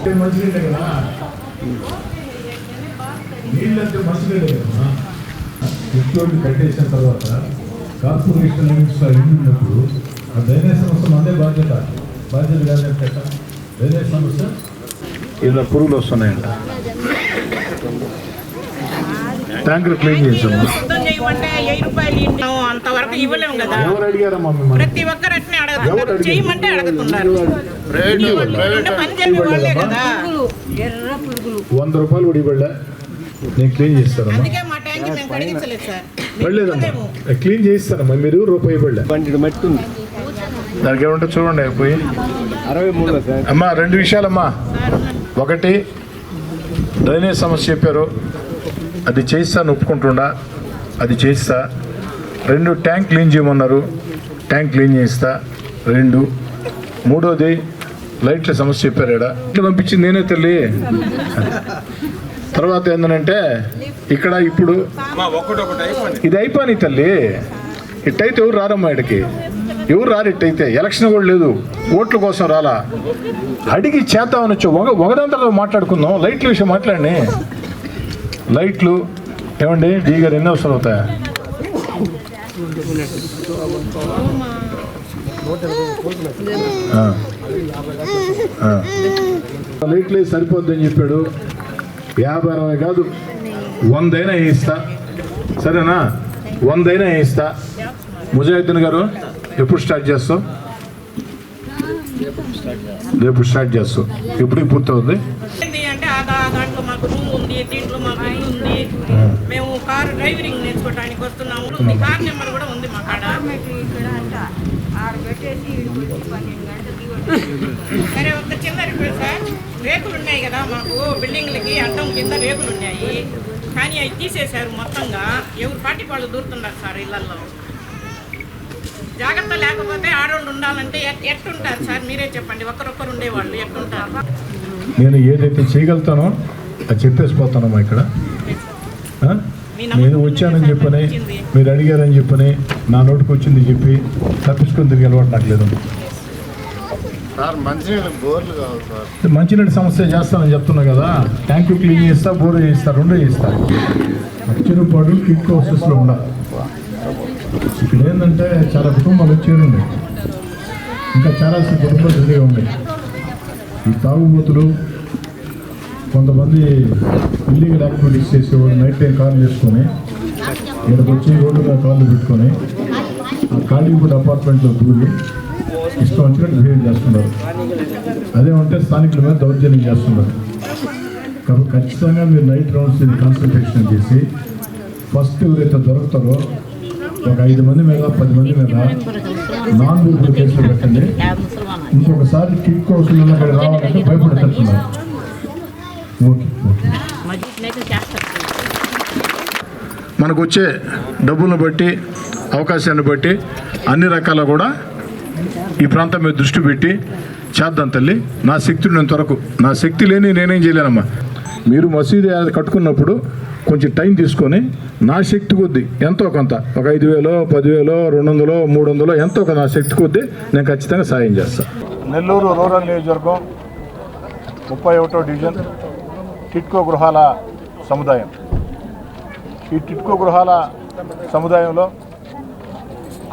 అంటే మంచినీళ్ళే కదా? నీళ్ళంటే మంచినీళ్ళే కదా? ఇటువంటి కట్టేసిన తర్వాత కార్పొరేషన్ లిమిట్స్ ఇల్లు ఉన్నప్పుడు ఆ డ్రైనేజ్ సమస్య మందే బాధ్యత. బాధ్యత కాదంటే? డ్రైనేజ్ సమస్య? ఇలా పురుగులు వస్తున్నాయంట. ట్యాంకర్ క్లీన్ చేసాము అంతవరకు ఇవ్వలేము కదా. ఎవరు అడిగారమ్మా మిమ్మల్ని? ప్రతి ఒక్కరు అట్నే అడిగారు? చేయమంటే అడుగుతున్నారు. అంటే పని చేసే వాళ్ళే కదా. వంద రూపాయలు కూడా ఇవ్వలే. నేను క్లీన్ చేస్తానమ్మా. అందుకే మా ట్యాంక్ మేము కడిగించలేదు సార్. పడలేదమ్మా క్లీన్ చేయిస్తానమ్మా మీరు రూపాయి ఇవ్వలే. దానికి ఏమంటే చూడండి పోయి. అమ్మా రెండు విషయాలమ్మా. ఒకటి డ్రైనేజ్ సమస్య చెప్పారు. అది చేయిస్తాను ఒప్పుకుంటుండా? అది చేయిస్తా రెండు ట్యాంక్ క్లీన్ చేయమన్నారు. ట్యాంక్ క్లీన్ చేయిస్తా రెండు మూడోది లైట్ల సమస్య చెప్పారు ఇక్కడ ఇట్లా పంపించింది నేనే తల్లి. తర్వాత ఏంటంటే ఇక్కడ ఇప్పుడు ఇది అయిపోయి తల్లి. ఇట్టయితే ఎవరు రారమ్మా ఇక్కడికి? ఎవరు రారు ఇట్టయితే? ఎలక్షన్ కూడా లేదు. ఓట్ల కోసం రాలా. అడిగి చేద్దామని వచ్చి ఒక ఒకదంతలో మాట్లాడుకుందాం. లైట్ల విషయం మాట్లాడండి లైట్లు ఏమండి డీ గారు ఎన్ని అవసరం అవుతాయా. లైట్లే సరిపోద్దని చెప్పాడు. యాభై అరవై కాదు వందైనా వేయిస్తా. సరేనా? వందైనా వేయిస్తా. ముజాహిద్దీన్ గారు ఎప్పుడు స్టార్ట్ చేస్తావు? రేపు స్టార్ట్ చేస్తావు? ఇప్పుడు పూర్తవుతుంది అంటే దాంట్లో మాకు రూమ్ ఉంది దీంట్లో మాకు ఇల్లు ఉంది మేము కారు డ్రైవింగ్ నేర్చుకోవడానికి వస్తున్నాము. కార్ నెంబర్ కూడా ఉంది మా కాడ. సరే ఒక చిన్న రిక్వెస్ట్ సార్ రేకులు ఉన్నాయి కదా మాకు బిల్డింగ్లకి అడ్డం కింద రేకులు ఉన్నాయి. కానీ అవి తీసేశారు మొత్తంగా. ఎవరు పాటి వాళ్ళు దూరుతున్నారు సార్ ఇళ్ళలో జాగ్రత్త లేకపోతే ఆడవాళ్ళు ఉండాలంటే ఎట్- ఎట్టుంటారు సార్ మీరే చెప్పండి. ఒకరొకరు ఉండేవాళ్ళు ఎట్టుంటారు? నేను ఏదైతే చేయగలుగుతానో అది చెప్పేసి పోతానమ్మా ఇక్కడ నేను వచ్చానని చెప్పని మీరు అడిగారని చెప్పని నా నోటికి వచ్చింది చెప్పి తప్పించుకొని తిరిగి అలవాటు నాకు లేదు. సార్ మంచినీళ్ళు బోర్లు కావాలి సార్. మంచినీటి సమస్య చేస్తానని చెప్తున్నా కదా ట్యాంకు క్లీన్ చేస్తా బోర్ చేస్తా రెండో చేస్తా. అచ్చినపాడు కిట్ హౌసెస్లో ఉండాలి ఇక్కడ ఏంటంటే చాలా కుటుంబాలు చేరున్నాయి ఇంకా చాలా కుటుంబాలు ఉన్నాయి. ఈ తాగుబోతులు కొంతమంది ఇల్లీగల్ యాక్టివిటీస్ చేసేవాళ్ళు నైట్ టైం కాల్ చేసుకొని ఇక్కడికి వచ్చి రోడ్డు మీద కాళ్ళు పెట్టుకొని ఆ కాళీగూడ అపార్ట్మెంట్లో దూరి ఇష్టం వచ్చినట్టు బిహేవ్ చేస్తున్నారు. అదేమంటే స్థానికుల మీద దౌర్జన్యం చేస్తున్నారు. కాబట్టి ఖచ్చితంగా మీరు నైట్ రౌండ్స్ ఇది కాన్సన్ట్రేషన్ చేసి ఫస్ట్ ఎవరైతే దొరుకుతారో ఒక ఐదు మంది మీద పది మంది మీద నాన్ బూతులు కేసులు పెట్టండి. ఇంకొకసారి కిక్ కోర్సులు అక్కడ రావాలంటే భయపడేటట్టున్నారు మనకు వచ్చే డబ్బులను బట్టి అవకాశాన్ని బట్టి అన్ని రకాల కూడా ఈ ప్రాంతం మీద దృష్టి పెట్టి చేద్దాం తల్లి. నా శక్తి నేను వరకు. నా శక్తి లేని నేనేం చేయలేనమ్మా. మీరు మసీదు అది కట్టుకున్నప్పుడు కొంచెం టైం తీసుకొని నా శక్తి కొద్దీ ఎంతో కొంత ఒక ఐదు వేలో పదివేలో రెండు వందలో మూడు వందలో ఎంతో నా శక్తి కొద్దీ నేను ఖచ్చితంగా సాయం చేస్తాను నెల్లూరు రూరల్ నియోజకవర్గం ముప్పై ఒకటో డివిజన్. టిట్కో గృహాల సముదాయం. ఈ టిట్కో గృహాల సముదాయంలో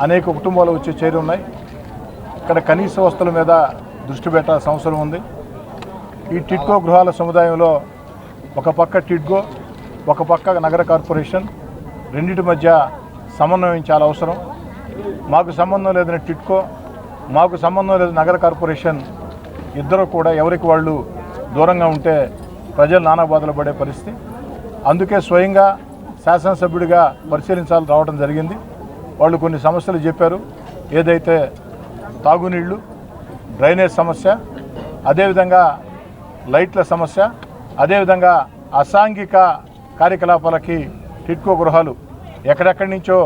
అనేక కుటుంబాలు వచ్చి చేరి ఉన్నాయి. ఇక్కడ కనీస వస్తువుల మీద దృష్టి పెట్టాల్సిన అవసరం ఉంది. ఈ టిట్కో గృహాల సముదాయంలో ఒక పక్క టిట్కో ఒక పక్క నగర కార్పొరేషన్ రెండింటి మధ్య సమన్వయం చాలా అవసరం. మాకు సంబంధం లేదని టిట్కో మాకు సంబంధం లేదు నగర కార్పొరేషన్ ఇద్దరు కూడా ఎవరికి వాళ్ళు దూరంగా ఉంటే ప్రజలు నానా బాధలు పడే పరిస్థితి. అందుకే స్వయంగా శాసనసభ్యుడిగా పరిశీలించాలి రావడం జరిగింది. వాళ్ళు కొన్ని సమస్యలు చెప్పారు. ఏదైతే తాగునీళ్ళు డ్రైనేజ్ సమస్య అదేవిధంగా లైట్ల సమస్య అదేవిధంగా అసాంఘిక కార్యకలాపాలకి టిట్కో గృహాలు ఎక్కడెక్కడి నుంచో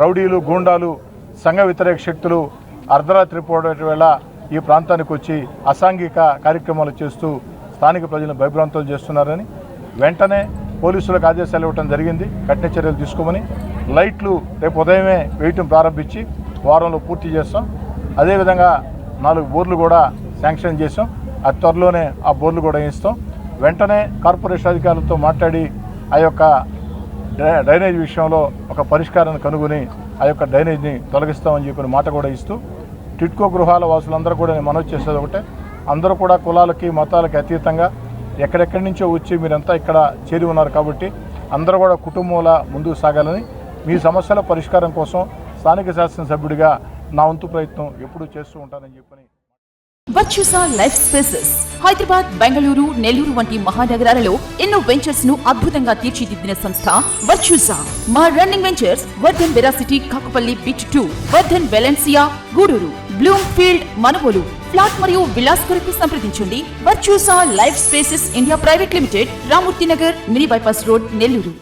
రౌడీలు గూండాలు సంఘ వ్యతిరేక శక్తులు అర్ధరాత్రి పూట వేళ ఈ ప్రాంతానికి వచ్చి అసాంఘిక కార్యక్రమాలు చేస్తూ స్థానిక ప్రజలను భయభ్రాంతులు చేస్తున్నారని వెంటనే పోలీసులకు ఆదేశాలు ఇవ్వడం జరిగింది. కఠిన చర్యలు తీసుకోమని లైట్లు రేపు ఉదయమే వేయటం ప్రారంభించి వారంలో పూర్తి చేస్తాం. అదేవిధంగా నాలుగు బోర్లు కూడా శాంక్షన్ చేసాం అతి త్వరలోనే ఆ బోర్లు కూడా ఇస్తాం వెంటనే కార్పొరేషన్ అధికారులతో మాట్లాడి ఆ యొక్క డ్రైనేజ్ విషయంలో ఒక పరిష్కారాన్ని కనుగొని ఆ యొక్క డ్రైనేజ్ని తొలగిస్తామని చెప్పిన మాట కూడా ఇస్తూ టిట్కో గృహాల వాసులందరూ కూడా నేను మనవి చేసేది ఒకటే. అందరూ కూడా కులాలకి మతాలకి అతీతంగా ఎక్కడెక్కడి నుంచో వచ్చి మీరంతా ఇక్కడ చేరి ఉన్నారు కాబట్టి అందరూ కూడా కుటుంబంలా ముందుకు సాగాలని మీ సమస్యల పరిష్కారం కోసం స్థానిక శాసనసభ్యుడిగా నా వంతు ప్రయత్నం ఎప్పుడూ చేస్తూ ఉంటానని చెప్పని Virtusa life spaces Hyderabad Bengaluru Nellore వంటి మహానగరాలలో ఎన్నో వెంచర్స్ను అద్భుతంగా తీర్చిదిద్దిన సంస్థ వర్చుసా మా running ventures Vardhan veracity Kakupalli bit two Vardhan Valencia Gudur bloom field Manugolu. Flat మరియు విలాస్ కొరకు సంప్రదించండి. Virtusa life spaces India private limited Ramurthy Nagar mini bypass road Nellore.